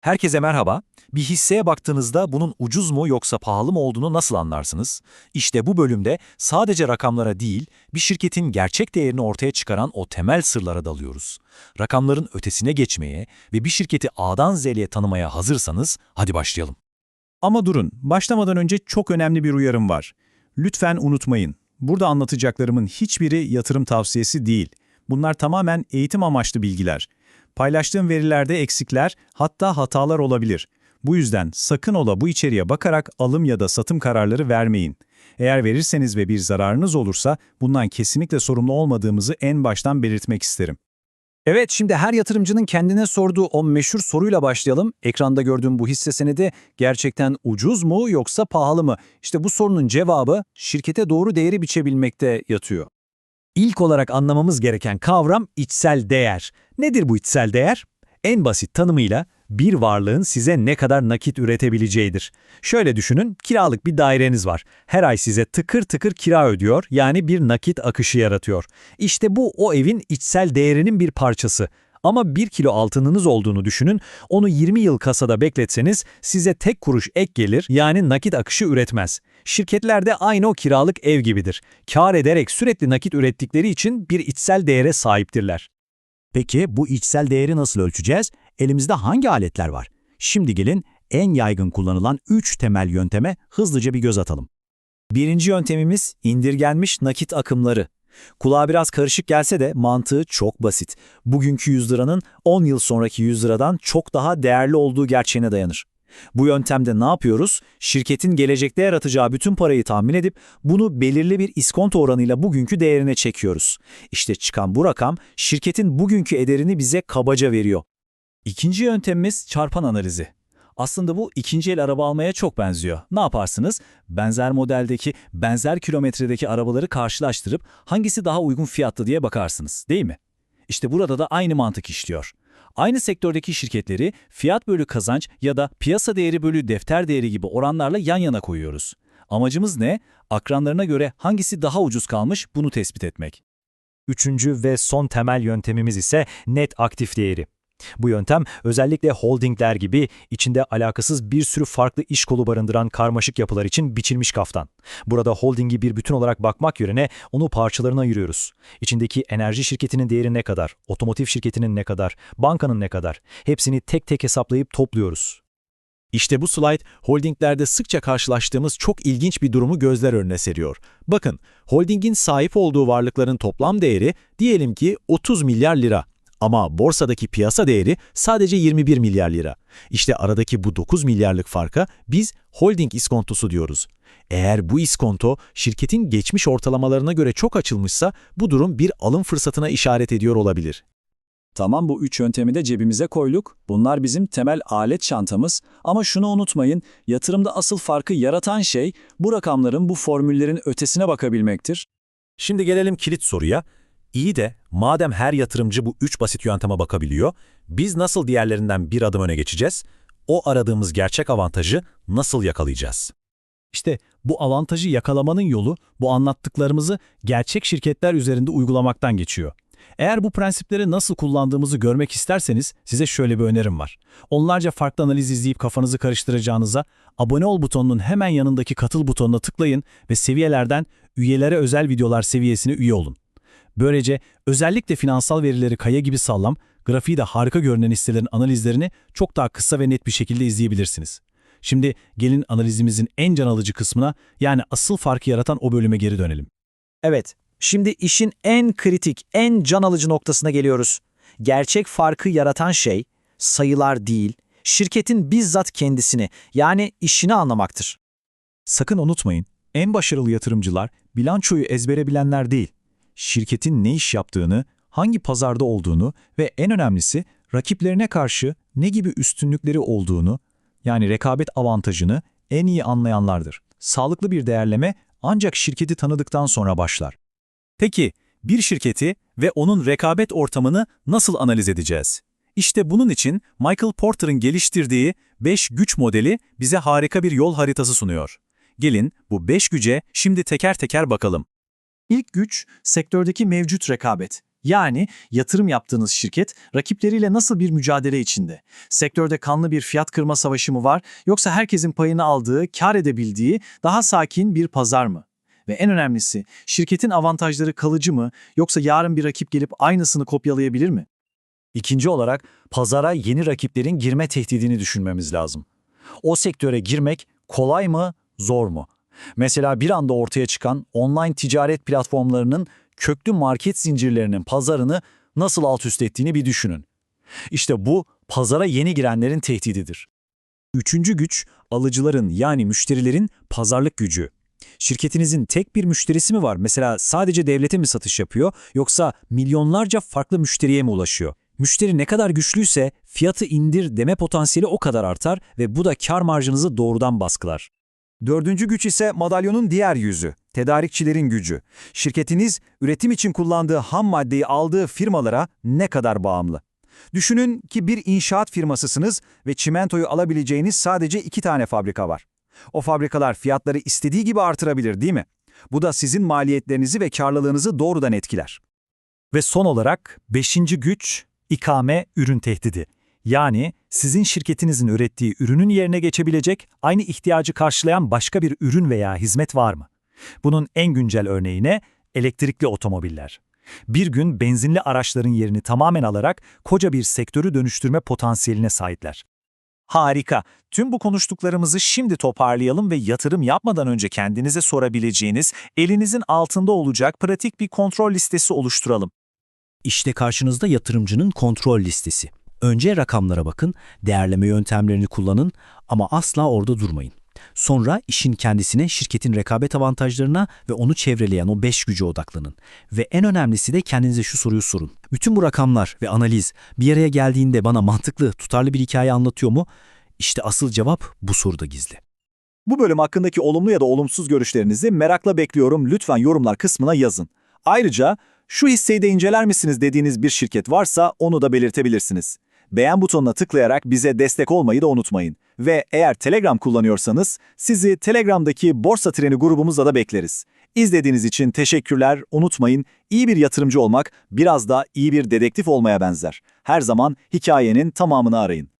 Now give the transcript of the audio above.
Herkese merhaba. Bir hisseye baktığınızda bunun ucuz mu yoksa pahalı mı olduğunu nasıl anlarsınız? İşte bu bölümde sadece rakamlara değil, bir şirketin gerçek değerini ortaya çıkaran o temel sırlara dalıyoruz. Rakamların ötesine geçmeye ve bir şirketi A'dan Z'ye tanımaya hazırsanız hadi başlayalım. Ama durun, başlamadan önce çok önemli bir uyarım var. Lütfen unutmayın, burada anlatacaklarımın hiçbiri yatırım tavsiyesi değil. Bunlar tamamen eğitim amaçlı bilgiler. Paylaştığım verilerde eksikler, hatta hatalar olabilir. Bu yüzden sakın ola bu içeriğe bakarak alım ya da satım kararları vermeyin. Eğer verirseniz ve bir zararınız olursa bundan kesinlikle sorumlu olmadığımızı en baştan belirtmek isterim. Evet, şimdi her yatırımcının kendine sorduğu o meşhur soruyla başlayalım. Ekranda gördüğüm bu hisse senedi gerçekten ucuz mu yoksa pahalı mı? İşte bu sorunun cevabı şirkete doğru değeri biçebilmekte yatıyor. İlk olarak anlamamız gereken kavram içsel değer. Nedir bu içsel değer? En basit tanımıyla bir varlığın size ne kadar nakit üretebileceğidir. Şöyle düşünün, kiralık bir daireniz var. Her ay size tıkır tıkır kira ödüyor, yani bir nakit akışı yaratıyor. İşte bu o evin içsel değerinin bir parçası. Ama bir kilo altınınız olduğunu düşünün, onu 20 yıl kasada bekletseniz size tek kuruş ek gelir yani nakit akışı üretmez. Şirketlerde aynı o kiralık ev gibidir. Kar ederek sürekli nakit ürettikleri için bir içsel değere sahiptirler. Peki bu içsel değeri nasıl ölçeceğiz? Elimizde hangi aletler var? Şimdi gelin en yaygın kullanılan 3 temel yönteme hızlıca bir göz atalım. Birinci yöntemimiz indirgenmiş nakit akımları. Kulağa biraz karışık gelse de mantığı çok basit. Bugünkü 100 liranın 10 yıl sonraki 100 liradan çok daha değerli olduğu gerçeğine dayanır. Bu yöntemde ne yapıyoruz? Şirketin gelecekte yaratacağı bütün parayı tahmin edip bunu belirli bir iskonto oranıyla bugünkü değerine çekiyoruz. İşte çıkan bu rakam şirketin bugünkü ederini bize kabaca veriyor. İkinci yöntemimiz çarpan analizi. Aslında bu ikinci el araba almaya çok benziyor. Ne yaparsınız? Benzer modeldeki, benzer kilometredeki arabaları karşılaştırıp hangisi daha uygun fiyatlı diye bakarsınız, değil mi? İşte burada da aynı mantık işliyor. Aynı sektördeki şirketleri fiyat bölü kazanç ya da piyasa değeri bölü defter değeri gibi oranlarla yan yana koyuyoruz. Amacımız ne? Akranlarına göre hangisi daha ucuz kalmış bunu tespit etmek. Üçüncü ve son temel yöntemimiz ise net aktif değeri. Bu yöntem özellikle holdingler gibi içinde alakasız bir sürü farklı iş kolu barındıran karmaşık yapılar için biçilmiş kaftan. Burada holdingi bir bütün olarak bakmak yerine onu parçalarına ayırıyoruz. İçindeki enerji şirketinin değeri ne kadar, otomotiv şirketinin ne kadar, bankanın ne kadar hepsini tek tek hesaplayıp topluyoruz. İşte bu slide holdinglerde sıkça karşılaştığımız çok ilginç bir durumu gözler önüne seriyor. Bakın, holdingin sahip olduğu varlıkların toplam değeri diyelim ki 30 milyar lira. Ama borsadaki piyasa değeri sadece 21 milyar lira. İşte aradaki bu 9 milyarlık farka biz holding iskontosu diyoruz. Eğer bu iskonto şirketin geçmiş ortalamalarına göre çok açılmışsa bu durum bir alım fırsatına işaret ediyor olabilir. Tamam bu üç yöntemi de cebimize koyduk. Bunlar bizim temel alet çantamız. Ama şunu unutmayın, yatırımda asıl farkı yaratan şey bu rakamların, bu formüllerin ötesine bakabilmektir. Şimdi gelelim kilit soruya. İyi de madem her yatırımcı bu üç basit yönteme bakabiliyor, biz nasıl diğerlerinden bir adım öne geçeceğiz? O aradığımız gerçek avantajı nasıl yakalayacağız? İşte bu avantajı yakalamanın yolu bu anlattıklarımızı gerçek şirketler üzerinde uygulamaktan geçiyor. Eğer bu prensipleri nasıl kullandığımızı görmek isterseniz size şöyle bir önerim var. Onlarca farklı analiz izleyip kafanızı karıştıracağınıza abone ol butonunun hemen yanındaki katıl butonuna tıklayın ve seviyelerden üyelere özel videolar seviyesine üye olun. Böylece özellikle finansal verileri kaya gibi sağlam, grafiği de harika görünen hisselerin analizlerini çok daha kısa ve net bir şekilde izleyebilirsiniz. Şimdi gelin analizimizin en can alıcı kısmına yani asıl farkı yaratan o bölüme geri dönelim. Evet, şimdi işin en kritik, en can alıcı noktasına geliyoruz. Gerçek farkı yaratan şey, sayılar değil, şirketin bizzat kendisini, yani işini anlamaktır. Sakın unutmayın, en başarılı yatırımcılar bilançoyu ezbere bilenler değil, şirketin ne iş yaptığını, hangi pazarda olduğunu ve en önemlisi rakiplerine karşı ne gibi üstünlükleri olduğunu, yani rekabet avantajını en iyi anlayanlardır. Sağlıklı bir değerleme ancak şirketi tanıdıktan sonra başlar. Peki, bir şirketi ve onun rekabet ortamını nasıl analiz edeceğiz? İşte bunun için Michael Porter'ın geliştirdiği 5 güç modeli bize harika bir yol haritası sunuyor. Gelin bu 5 güce şimdi teker teker bakalım. İlk güç, sektördeki mevcut rekabet. Yani yatırım yaptığınız şirket rakipleriyle nasıl bir mücadele içinde? Sektörde kanlı bir fiyat kırma savaşı mı var yoksa herkesin payını aldığı, kar edebildiği daha sakin bir pazar mı? Ve en önemlisi şirketin avantajları kalıcı mı yoksa yarın bir rakip gelip aynısını kopyalayabilir mi? İkinci olarak pazara yeni rakiplerin girme tehdidini düşünmemiz lazım. O sektöre girmek kolay mı, zor mu? Mesela bir anda ortaya çıkan online ticaret platformlarının köklü market zincirlerinin pazarını nasıl alt üst ettiğini bir düşünün. İşte bu pazara yeni girenlerin tehdididir. Üçüncü güç, alıcıların yani müşterilerin pazarlık gücü. Şirketinizin tek bir müşterisi mi var? Mesela sadece devlete mi satış yapıyor yoksa milyonlarca farklı müşteriye mi ulaşıyor? Müşteri ne kadar güçlüyse fiyatı indir deme potansiyeli o kadar artar ve bu da kar marjınızı doğrudan baskılar. Dördüncü güç ise madalyonun diğer yüzü, tedarikçilerin gücü. Şirketiniz üretim için kullandığı ham maddeyi aldığı firmalara ne kadar bağımlı? Düşünün ki bir inşaat firmasısınız ve çimentoyu alabileceğiniz sadece iki tane fabrika var. O fabrikalar fiyatları istediği gibi artırabilir değil mi? Bu da sizin maliyetlerinizi ve karlılığınızı doğrudan etkiler. Ve son olarak beşinci güç, ikame ürün tehdidi. Yani sizin şirketinizin ürettiği ürünün yerine geçebilecek, aynı ihtiyacı karşılayan başka bir ürün veya hizmet var mı? Bunun en güncel örneğine elektrikli otomobiller. Bir gün benzinli araçların yerini tamamen alarak koca bir sektörü dönüştürme potansiyeline sahipler. Harika. Tüm bu konuştuklarımızı şimdi toparlayalım ve yatırım yapmadan önce kendinize sorabileceğiniz, elinizin altında olacak pratik bir kontrol listesi oluşturalım. İşte karşınızda yatırımcının kontrol listesi. Önce rakamlara bakın, değerleme yöntemlerini kullanın ama asla orada durmayın. Sonra işin kendisine, şirketin rekabet avantajlarına ve onu çevreleyen o beş güce odaklanın. Ve en önemlisi de kendinize şu soruyu sorun. Bütün bu rakamlar ve analiz bir araya geldiğinde bana mantıklı, tutarlı bir hikaye anlatıyor mu? İşte asıl cevap bu soruda gizli. Bu bölüm hakkındaki olumlu ya da olumsuz görüşlerinizi merakla bekliyorum. Lütfen yorumlar kısmına yazın. Ayrıca şu hisseyi de inceler misiniz dediğiniz bir şirket varsa onu da belirtebilirsiniz. Beğen butonuna tıklayarak bize destek olmayı da unutmayın. Ve eğer Telegram kullanıyorsanız sizi Telegram'daki Borsa Treni grubumuzda da bekleriz. İzlediğiniz için teşekkürler. Unutmayın, iyi bir yatırımcı olmak biraz da iyi bir dedektif olmaya benzer. Her zaman hikayenin tamamını arayın.